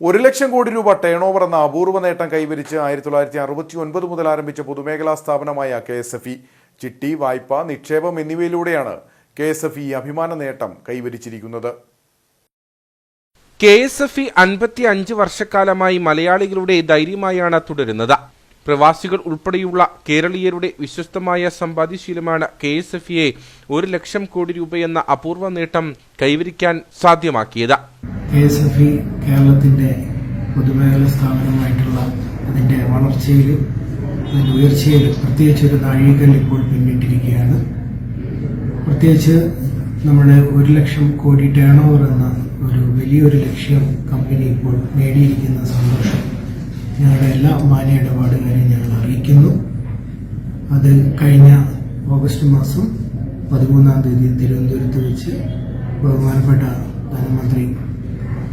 ഒരു ലക്ഷം കോടി രൂപ ടേൺ ഓവർ എന്ന അപൂർവ നേട്ടം കൈവരിച്ച് ആയിരത്തി തൊള്ളായിരത്തി അറുപത്തി ഒൻപത് മുതൽ ആരംഭിച്ച പൊതുമേഖലാ സ്ഥാപനമായ കെ എസ് എഫ് ഇ ചിട്ടി വായ്പ നിക്ഷേപം എന്നിവയിലൂടെയാണ് കെ എസ് എഫ് ഇ അഭിമാന നേട്ടം കൈവരിച്ചിരിക്കുന്നത്. കെ എസ് എഫ് ഇ അൻപത്തി അഞ്ച് വർഷക്കാലമായി മലയാളികളുടെ ധൈര്യമായാണ് തുടരുന്നത്. പ്രവാസികൾ ഉൾപ്പെടെയുള്ള കേരളീയരുടെ വിശ്വസ്തമായ സമ്പാദ്യശീലമാണ് കെ എസ് എഫ് ഇയെ ഒരു ലക്ഷം കോടി രൂപയെന്ന അപൂർവ നേട്ടം കൈവരിക്കാൻ സാധ്യമാക്കിയത്. കെ എസ് എഫ് ഇ കേരളത്തിന്റെ പൊതുമേഖല സ്ഥാപനമായിട്ടുള്ള അതിന്റെ വളർച്ചയിലും അതിന്റെ ഉയർച്ചയിലും പ്രത്യേകിച്ച് ഒരു നാഴികക്കല്ല് ഇപ്പോൾ പിന്നിട്ടിരിക്കുകയാണ്. പ്രത്യേകിച്ച് നമ്മുടെ ഒരു ലക്ഷം കോടി ടേൺ ഓവർ എന്ന ഒരു വലിയൊരു ലക്ഷ്യം കമ്പനി ഇപ്പോൾ നേടിയിരിക്കുന്ന സന്തോഷം. ഞങ്ങളുടെ എല്ലാ മാന്യ ഇടപാടുകാരെയും ഞങ്ങൾ അറിയിക്കുന്നു. അത് കഴിഞ്ഞ ഓഗസ്റ്റ് മാസം പതിമൂന്നാം തീയതി തിരുവനന്തപുരത്ത് വെച്ച് ബഹുമാനപ്പെട്ട ധനമന്ത്രി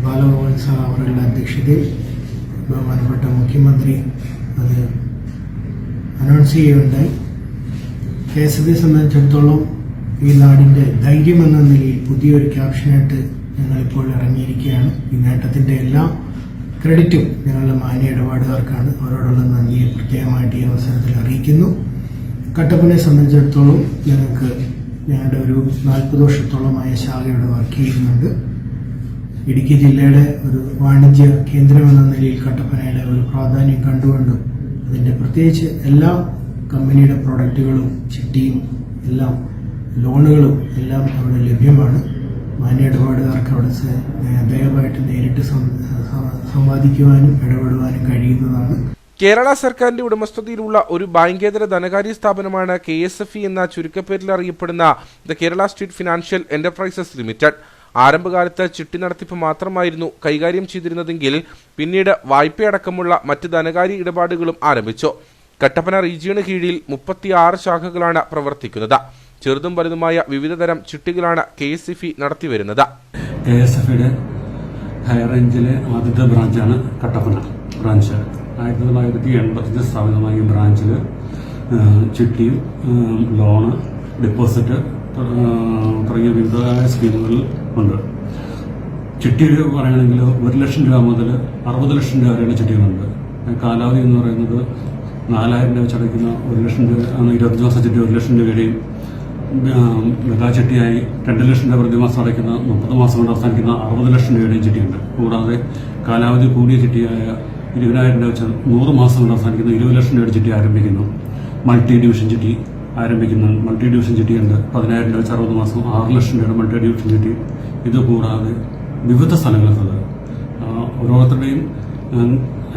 ബാലഗോപാൽ സാർ അവരുടെ അധ്യക്ഷതയിൽ ബഹുമാനപ്പെട്ട മുഖ്യമന്ത്രി അത് അനൗൺസ് ചെയ്യുകയുണ്ടായി. കെ എസ് എഫ് സംബന്ധിച്ചിടത്തോളം ഈ നാടിന്റെ ധൈര്യം എന്ന നിലയിൽ പുതിയൊരു ക്യാപ്ഷനായിട്ട് ഞങ്ങളിപ്പോൾ ഇറങ്ങിയിരിക്കുകയാണ്. ഈ നേട്ടത്തിന്റെ എല്ലാ ക്രെഡിറ്റും ഞങ്ങളുടെ മാന്യ ഇടപാടുകാർക്കാണ്. അവരോടുള്ള നന്ദിയെ പ്രത്യേകമായിട്ട് ഈ അവസരത്തിൽ അറിയിക്കുന്നു. കട്ടപ്പനെ സംബന്ധിച്ചിടത്തോളം ഞങ്ങൾക്ക് ഞങ്ങളുടെ ഒരു നാൽപ്പത് വർഷത്തോളമായ ശാഖയോട് വർക്ക് ചെയ്യുന്നുണ്ട്. ഇടുക്കി ജില്ലയുടെ ഒരു വാണിജ്യ കേന്ദ്രമെന്ന നിലയിൽ കട്ടപ്പനയുടെ ഒരു പ്രാധാന്യം കണ്ടുകൊണ്ടും അതിന്റെ പ്രത്യേകിച്ച് എല്ലാ കമ്പനിയുടെ പ്രോഡക്റ്റുകളും ചിട്ടിയും എല്ലാം ലോണുകളും എല്ലാം അവിടെ ലഭ്യമാണ്. മാന്യ ഇടപാടുകാർക്ക് അവിടെ ദയവായിട്ട് നേരിട്ട് സംവാദിക്കുവാനും ഇടപെടുവാനും കഴിയുന്നതാണ്. കേരള സർക്കാരിന്റെ ഉടമസ്ഥതയിലുള്ള ഒരു ബാങ്കേതര ധനകാര്യ സ്ഥാപനമാണ് കെ എസ് എഫ് ഇ എന്ന ചുരുക്കപ്പേരിൽ അറിയപ്പെടുന്ന the Kerala state financial enterprises limited. ആരംഭകാലത്ത് ചിട്ടി നടത്തിപ്പ് മാത്രമായിരുന്നു കൈകാര്യം ചെയ്തിരുന്നതെങ്കിൽ പിന്നീട് വായ്പയടക്കമുള്ള മറ്റ് ധനകാര്യ ഇടപാടുകളും ആരംഭിച്ചു. കട്ടപ്പന റീജിയന് കീഴിൽ മുപ്പത്തിയാറ് ശാഖകളാണ് പ്രവർത്തിക്കുന്നത്. ചെറുതും വലുതുമായ വിവിധതരം ചിട്ടികളാണ് കെ എസ് എഫ് ഇ നടത്തിവരുന്നത്. കെ എസ് എഫിയുടെ ഹൈ റേഞ്ചിലെ ആദ്യത്തെ ബ്രാഞ്ചാണ് കട്ടപ്പന ബ്രാഞ്ച്. ആയിരത്തി തൊള്ളായിരത്തി എൺപത്തിയഞ്ച് സ്ഥാപിതമായ ബ്രാഞ്ചിൽ ചിട്ടിയും ലോണ് ഡെപ്പോസിറ്റ് തുടങ്ങിയ വിവിധ സ്കീമുകൾ ഉണ്ട്. ചിട്ടി പറയുകയാണെങ്കിൽ ഒരു ലക്ഷം രൂപ മുതൽ അറുപത് ലക്ഷം രൂപ വരെയുള്ള ചിട്ടികളുണ്ട്. കാലാവധി എന്ന് പറയുന്നത് നാലായിരം രൂപ വെച്ചടയ്ക്കുന്ന ഒരു ലക്ഷം രൂപ ഇരുപത്തഞ്ച് മാസം ചിട്ടി ഒരു ലക്ഷം രൂപയുടെയും ഉം, മെഗാ ചിട്ടിയായി രണ്ട് ലക്ഷം രൂപ പ്രതിമാസം അടയ്ക്കുന്ന മുപ്പത് മാസം കൊണ്ട് അവസാനിക്കുന്ന അറുപത് ലക്ഷം രൂപയുടെയും ചിട്ടിയുണ്ട്. കൂടാതെ കാലാവധി കൂടിയ ചിട്ടിയായ ഇരുപതിനായിരം രൂപ വെച്ച് നൂറ് മാസം കൊണ്ട് അവസാനിക്കുന്ന ഇരുപത് ലക്ഷം രൂപയുടെ ചിട്ടി ആരംഭിക്കുന്നു. മൾട്ടി ഡിവിഷൻ ചിട്ടി ആരംഭിക്കുന്നു മൾട്ടി ഡിവിഷൻ ചിട്ടിയുണ്ട് പതിനായിരം രൂപ വെച്ച് അറുപത് മാസം ആറ് ലക്ഷം രൂപയുടെ മൾട്ടി ഡ്യൂഷൻ ചിട്ടി ഇത് കൂടാതെ വിവിധ സ്ഥലങ്ങളിലുള്ളത് ഓരോരുത്തരുടെയും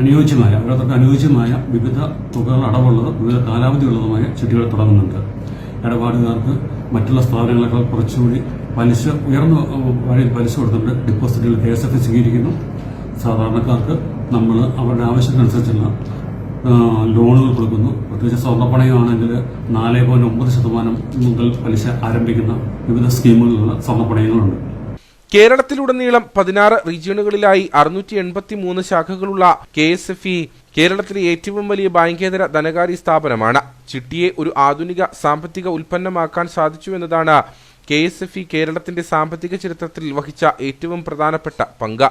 അനുയോജ്യമായ ഓരോരുത്തർക്ക് അനുയോജ്യമായ വിവിധ തുകകൾ അടവുള്ളത് വിവിധ കാലാവധിയുള്ളതുമായ ചിട്ടികൾ തുടങ്ങുന്നുണ്ട്. ഇടപാടുകാർക്ക് മറ്റുള്ള സ്ഥാപനങ്ങളെക്കാൾ കുറച്ചുകൂടി പലിശ ഉയർന്ന വഴിയിൽ പലിശ കൊടുത്തിട്ടുണ്ട്. ഡിപ്പോസിറ്റുകൾ കെ എസ് എഫ് സ്വീകരിക്കുന്നു. സാധാരണക്കാർക്ക് നമ്മൾ അവരുടെ ആവശ്യത്തിനനുസരിച്ചുള്ള ലോണുകൾ കൊടുക്കുന്നു. പ്രത്യേകിച്ച് സ്വർണപ്പണയമാണെങ്കിൽ നാല് പോയിന്റ് ഒമ്പത് ശതമാനം മുതൽ പലിശ ആരംഭിക്കുന്ന വിവിധ സ്കീമുകളിലുള്ള സ്വർണപ്പണയങ്ങളുണ്ട്. കേരളത്തിലുടനീളം പതിനാറ് റീജിയണുകളിലായി അറുന്നൂറ്റി എൺപത്തി മൂന്ന് ശാഖകളുള്ള കെ എസ് എഫ് ഇ കേരളത്തിലെ ഏറ്റവും വലിയ ബാങ്കേതര ധനകാര്യ സ്ഥാപനമാണ്. ചിട്ടിയെ ഒരു ആധുനിക സാമ്പത്തിക ഉൽപ്പന്നമാക്കാൻ സാധിച്ചു എന്നതാണ് കെ എസ് എഫ് ഇ കേരളത്തിന്റെ സാമ്പത്തിക ചരിത്രത്തിൽ വഹിച്ച ഏറ്റവും പ്രധാനപ്പെട്ട പങ്ക്.